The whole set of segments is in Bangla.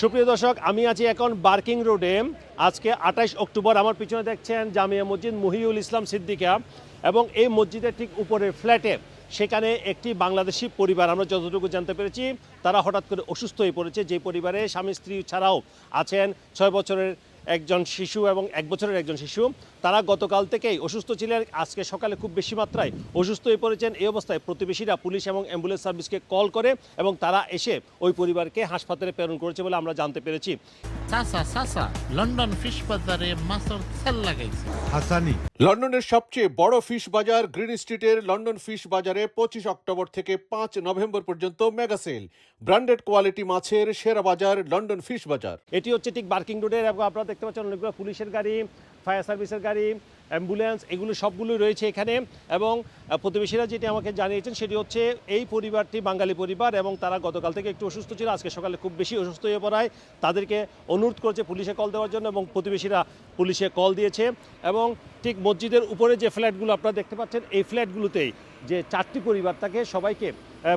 সুপ্রিয় দর্শক, আমি আছি এখন বার্কিং রোডে। আজকে আঠাইশ অক্টোবর, আমার পিছনে দেখছেন জামিয়া মসজিদ মহিউল ইসলাম সিদ্দিকা এবং এই মসজিদের ঠিক উপরের ফ্ল্যাটে সেখানে একটি বাংলাদেশি পরিবার, আমরা যতটুকু জানতে পেরেছি, তারা হঠাৎ করে অসুস্থ হয়ে পড়েছে। যে পরিবারে স্বামী স্ত্রী ছাড়াও আছেন, ছয় বছরের একজন শিশু এবং এক বছরের একজন শিশু। তারা গতকাল থেকেই অসুস্থ ছিলেন। আজকে সকালে খুব বেশি মাত্রায় অসুস্থ হয়ে পড়েছেন। এই অবস্থায় প্রতিবেশীরা পুলিশ এবং অ্যাম্বুলেন্স সার্ভিসকে কল করে এবং তারা এসে ওই পরিবারকে হাসপাতালে প্রেরণ করেছে বলে আমরা জানতে পেরেছি। চাচা চাচা লন্ডন ফিশ বাজারে মাছের সেল লাগাইছে। হাসানি। লন্ডনের সবচেয়ে বড় ফিশ বাজার গ্রিন স্ট্রিটের লন্ডন ফিশ বাজারে পঁচিশ অক্টোবর থেকে পাঁচ নভেম্বর পর্যন্ত মেগা সেল। ব্র্যান্ডেড কোয়ালিটি মাছের সেরা বাজার লন্ডন ফিশ বাজার। এটি হচ্ছে ঠিক বার্কিং রোডের এবং আপনারা দেখতে পাচ্ছেন অনেকগুলো পুলিশের গাড়ি। ফায়ার সার্ভিসের গাড়ি, অ্যাম্বুলেন্স, এগুলো সবগুলোই রয়েছে এখানে। এবং প্রতিবেশীরা যেটি আমাকে জানিয়েছেন সেটি হচ্ছে, এই পরিবারটি বাঙালি পরিবার এবং তারা গতকাল থেকে একটু অসুস্থ ছিল, আজকে সকালে খুব বেশি অসুস্থ হয়ে পড়ায়। তাদেরকে অনুরোধ করেছে পুলিশে কল দেওয়ার জন্য এবং প্রতিবেশীরা পুলিশে কল দিয়েছে। এবং ঠিক মসজিদের উপরে যে ফ্ল্যাটগুলো আপনারা দেখতে পাচ্ছেন, এই ফ্ল্যাটগুলোতেই যে চারটি পরিবার থাকে, সবাইকে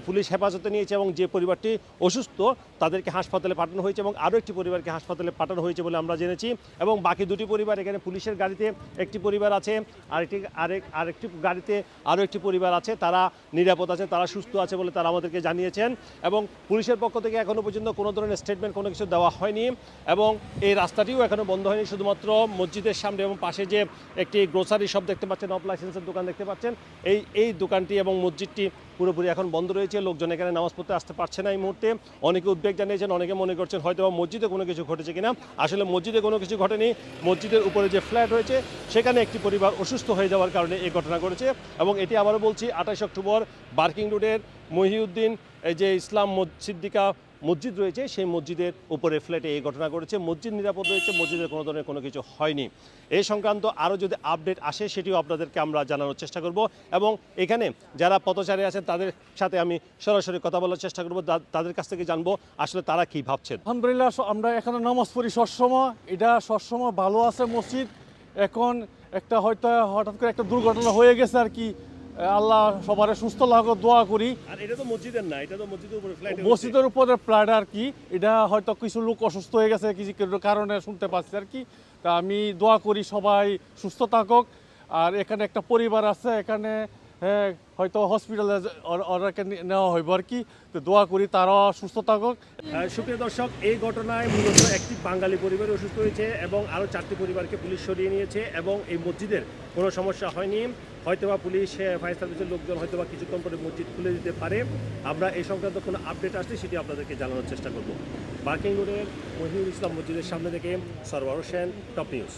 পুলিশ হেফাজতে নিয়েছে এবং যে পরিবারটি অসুস্থ, তাদেরকে হাসপাতালে পাঠানো হয়েছে এবং আরও একটি পরিবারকে হাসপাতালে পাঠানো হয়েছে বলে আমরা জেনেছি এবং বাকি দুটি পরিবার এখানে পুলিশের গাড়িতে একটি পরিবার আছে, আরেকটি, আরেক, আরেকটি গাড়িতে আরও একটি পরিবার আছে। তারা নিরাপদ আছে, তারা সুস্থ আছে বলে তারা আমাদেরকে জানিয়েছেন এবং পুলিশের পক্ষ থেকে এখনও পর্যন্ত কোনো ধরনের স্টেটমেন্ট কোনো কিছু দেওয়া হয়নি এবং এই রাস্তাটিও এখনও বন্ধ হয়নি। শুধুমাত্র মসজিদের সামনে এবং পাশে যে একটি গ্রোসারি শপ দেখতে পাচ্ছেন অফ লাইসেন্সের দোকান দেখতে পাচ্ছেন, এই এই দোকানটি এবং মসজিদটি পুরোপুরি এখন বন্ধ রয়েছে, লোকজন এখানে নামাজ পড়তে আসতে পারছে না এই মুহূর্তে। অনেকে উদ্বেগ জানিয়েছেন, অনেকে মনে করছেন হয়তো মসজিদে কোনো কিছু ঘটেছে কিনা। আসলে মসজিদে কোনো কিছু ঘটেনি। মসজিদের উপরে যে ফ্ল্যাট রয়েছে, সেখানে একটি পরিবার অসুস্থ হয়ে যাওয়ার কারণে এই ঘটনা ঘটেছে এবং এটি আবারও বলছি, আঠাশ অক্টোবর, বার্কিং রোডের মহিউদ্দিন, এই যে ইসলাম সিদ্দিকা মসজিদ রয়েছে, সেই মসজিদের উপরে ফ্ল্যাটে এই ঘটনা ঘটেছে। মসজিদ নিরাপদ রয়েছে, মসজিদের কোনো ধরনের কোনো কিছু হয়নি। এই সংক্রান্ত আরও যদি আপডেট আসে, সেটিও আপনাদেরকে আমরা জানানোর চেষ্টা করব এবং এখানে যারা পথচারী আছেন, তাদের সাথে আমি সরাসরি কথা বলার চেষ্টা করব তাদের কাছ থেকে জানব আসলে তারা কি ভাবছেন। আলহামদুলিল্লাহ আমরা এখানে নামাজ পড়ি সবসময়। এটা সবসময় ভালো আছে মসজিদ। এখন একটা হয়তো হঠাৎ করে একটা দুর্ঘটনা হয়ে গেছে আর কি। আল্লাহ সবার সুস্থ লাগ দোয়া করি। আর এটা তো মসজিদের না এটা তো মসজিদের উপরে ফ্ল্যাট মসজিদের উপরে প্লাড আর কি এটা হয়তো কিছু লোক অসুস্থ হয়ে গেছে কিছু কারণে শুনতে পাচ্ছি আর কি। তা আমি দোয়া করি সবাই সুস্থ থাকুক। আর এখানে একটা পরিবার আছে এখানে হয়তো হসপিটালে ওরাকে নেওয়া হইব আর কি। তো দোয়া করি তারাও সুস্থ থাকুক সুপ্রিয় দর্শক, এই ঘটনায় মূলত একটি বাঙালি পরিবার অসুস্থ হয়েছে এবং আরও চারটি পরিবারকে পুলিশ সরিয়ে নিয়েছে এবং এই মসজিদের কোনো সমস্যা হয়নি। হয়তোবা পুলিশ ফায়ার সার্ভিসের লোকজন হয়তোবা কিছুক্ষণ পরে মসজিদ খুলে দিতে পারে। আমরা এই সংক্রান্ত কোনো আপডেট আসলে সেটি আপনাদেরকে জানানোর চেষ্টা করব। বার্কিং রোডের মহিউল ইসলাম মসজিদের সামনে থেকে সরওয়ার হোসেন, টপ নিউজ।